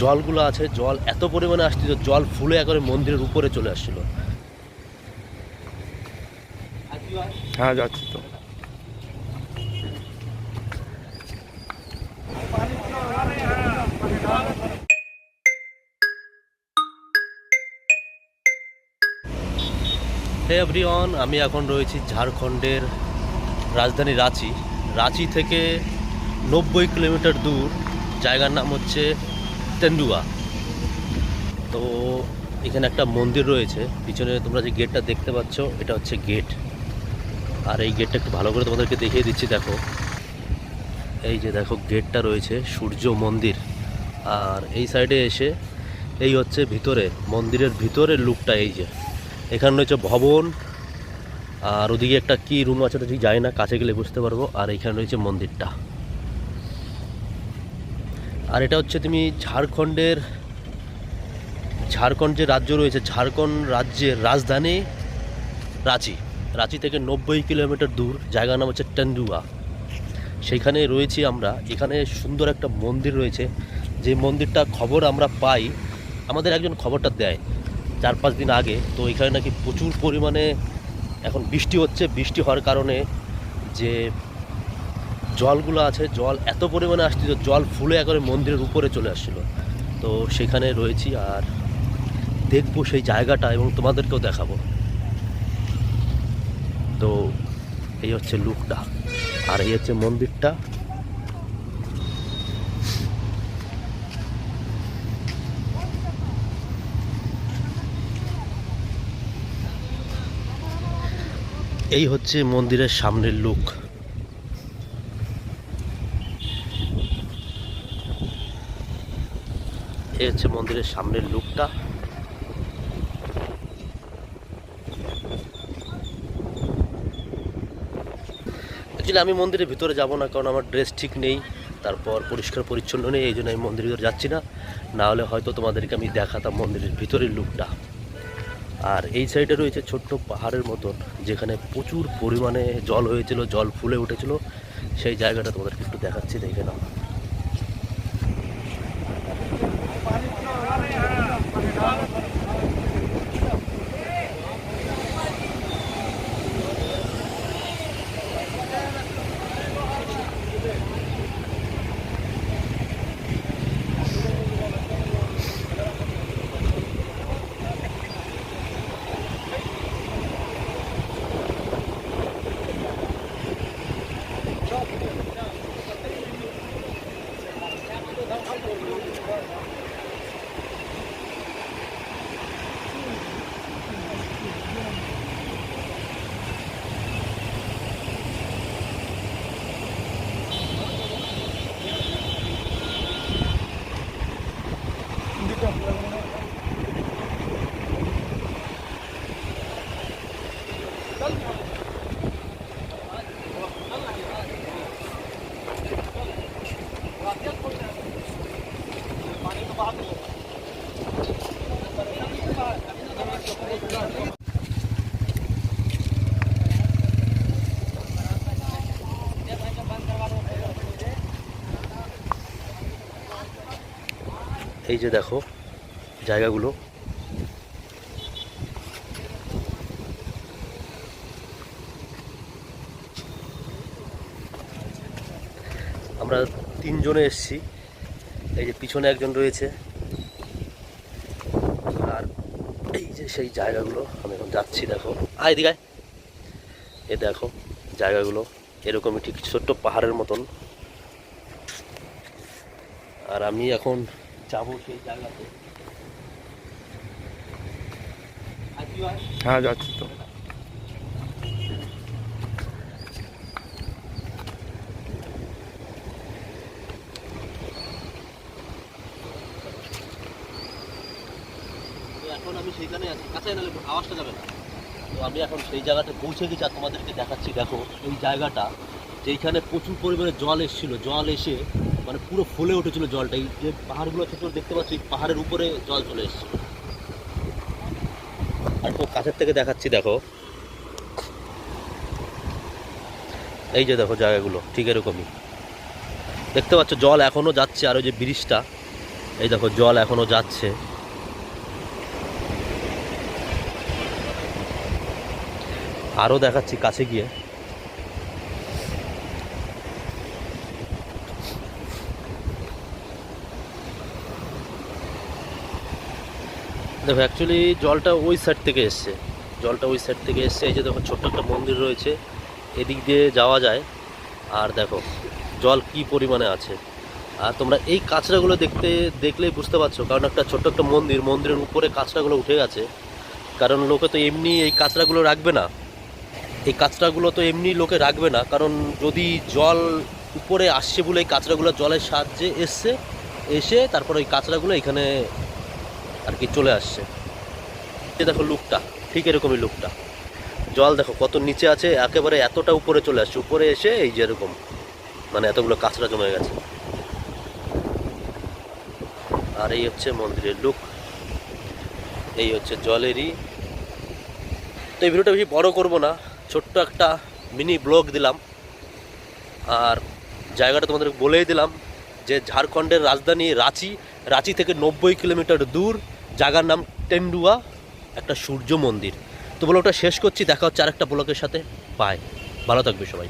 জলগুলো আছে জল এত পরিমাণে আসছিল জল ফুলে একবারে মন্দিরের উপরে চলে আসছিল। হ্যাঁ যাচ্ছি তো। হে এভরিওয়ান আমি এখন রয়েছি ঝাড়খণ্ডের রাজধানী রাঁচি। রাঁচি থেকে নব্বই কিলোমিটার দূর। জায়গার নাম হচ্ছে তেন্ডুয়া। তো এখানে একটা মন্দির রয়েছে। পিছনে তোমরা যে গেটটা দেখতে পাচ্ছ, এটা হচ্ছে গেট আর এই গেটটা একটু ভালো করে তোমাদেরকে দেখিয়ে দিচ্ছি, দেখো। এই যে দেখো গেটটা রয়েছে, সূর্য মন্দির। আর এই সাইডে এসে, এই হচ্ছে ভিতরে, মন্দিরের ভিতরে লুকটা এই যে। এখানে রয়েছে ভবন, আর ওদিকে একটা কি রুম আছে তো ঠিক যায় না, কাছে গেলে বুঝতে পারব। আর এখানে রয়েছে মন্দিরটা। আর এটা হচ্ছে তুমি ঝাড়খণ্ডের, ঝাড়খণ্ড যে রাজ্য রয়েছে, ঝাড়খণ্ড রাজ্যের রাজধানী রাঁচি। রাঁচি থেকে নব্বই কিলোমিটার দূর, জায়গার নাম হচ্ছে টেন্ডুয়া। সেইখানে রয়েছি আমরা। এখানে সুন্দর একটা মন্দির রয়েছে। যে মন্দিরটা খবর আমরা পাই, আমাদের একজন খবরটা দেয় চার পাঁচ দিন আগে। তো এখানে নাকি প্রচুর পরিমাণে এখন বৃষ্টি হচ্ছে। বৃষ্টি হওয়ার কারণে যে জলগুলো আছে, জল এত পরিমাণে আসছিল জল ফুলে একবারে মন্দিরের উপরে চলে আসছিল। তো সেখানে রয়েছি আর দেখব সেই জায়গাটা এবং তোমাদেরকেও দেখাবো। তো এই হচ্ছে লুকটা, আর এই হচ্ছে মন্দিরটা। এই হচ্ছে মন্দিরের সামনের লুক। এই হচ্ছে মন্দিরের সামনের লুকটা। অ্যাকচুয়ালি আমি মন্দিরের ভিতরে যাব না, কারণ আমার ড্রেস ঠিক নেই, তারপর পরিষ্কার পরিচ্ছন্ন নেই, এই জন্য আমি মন্দিরের ভিতরে যাচ্ছি না। না হলে হয়তো তোমাদেরকে আমি দেখাতাম মন্দিরের ভিতরের লুকটা। আর এই সাইডে রয়েছে ছোট্ট পাহাড়ের মতন, যেখানে প্রচুর পরিমাণে জল হয়েছিল, জল ফুলে উঠেছিল। সেই জায়গাটা তোমাদেরকে একটু দেখাচ্ছি, দেখে নাও। పాలించిన এই যে দেখো জায়গাগুলো। আমরা তিনজনে এসছি। এই যে পিছনে একজন রয়েছে। আর এই যে সেই জায়গাগুলো, আমি এখন যাচ্ছি, দেখো। আয় দিঘায় এ দেখো, জায়গাগুলো এরকমই, ঠিক ছোট্ট পাহাড়ের মতন। আর আমি এখন যাব সেই জায়গাতে। হ্যাঁ যাচ্ছি তো তো এখন আমি সেইখানে আছি। কাছে নাহলে আওয়াজটা যাবে না। তো আমি এখন সেই জায়গাতে পৌঁছে গেছি আর তোমাদেরকে দেখাচ্ছি, দেখো এই জায়গাটা, যেইখানে প্রচুর পরিমাণে জল এসেছিল। জল এসে মানে পুরো ফুলে উঠেছিল জলটা। এই যে পাহাড়গুলো ছোট দেখতে পাচ্ছি পাহাড়ের উপরে জল চলে এসেছিল আর তো কাছের থেকে দেখাচ্ছি, দেখো। এই যে দেখো জায়গাগুলো, ঠিক এরকমই। দেখতে পাচ্ছ, জল এখনও যাচ্ছে আর ওই যে ব্রিজটা। এই দেখো, জল এখনও যাচ্ছে। আরও দেখাচ্ছি কাছে গিয়ে। দেখো অ্যাকচুয়ালি জলটা ওই সাইড থেকে এসছে। জলটা ওই সাইড থেকে এসছে। এই যে দেখো, ছোট্ট একটা মন্দির রয়েছে। এদিক দিয়ে যাওয়া যায়। আর দেখো, জল কি পরিমাণে আছে। আর তোমরা এই কাঁচরাগুলো দেখতে, দেখলেই বুঝতে পারছ। কারণ একটা ছোট্ট একটা মন্দির, মন্দিরের উপরে কাঁচরাগুলো উঠে গেছে। কারণ লোকে তো এমনি এই কাঁচরাগুলো রাখবে না। এই কাঁচরাগুলো তো এমনি লোকে রাখবে না, কারণ যদি জল উপরে আসছে বলে এই কাঁচরাগুলো জলের সাহায্যে এসছে, এসে তারপর ওই কাঁচরাগুলো এখানে আর কি চলে আসছে। এই দেখো লুকটা, ঠিক এরকমই লুকটা। জল দেখো কত নিচে আছে, একেবারে এতটা উপরে চলে আসছে, উপরে এসে এই যে এরকম মানে এতগুলো কাঁচরা জমে গেছে। আর এই হচ্ছে মন্দিরের লুক, এই হচ্ছে জলেরই। তো এই ভিডিওটা বেশি বড় করব না ছোট্ট একটা মিনি ব্লগ দিলাম। আর জায়গাটা তোমাদের বলেই দিলাম যে ঝাড়খণ্ডের রাজধানী রাঁচি রাঁচি থেকে নব্বই কিলোমিটার দূর, জায়গার নাম টেন্ডুয়া, একটা সূর্য মন্দির। তো ব্লগটা শেষ করছি, দেখা হচ্ছে আরেকটা ব্লকের সাথে। পায় ভালো থাকবে সবাই।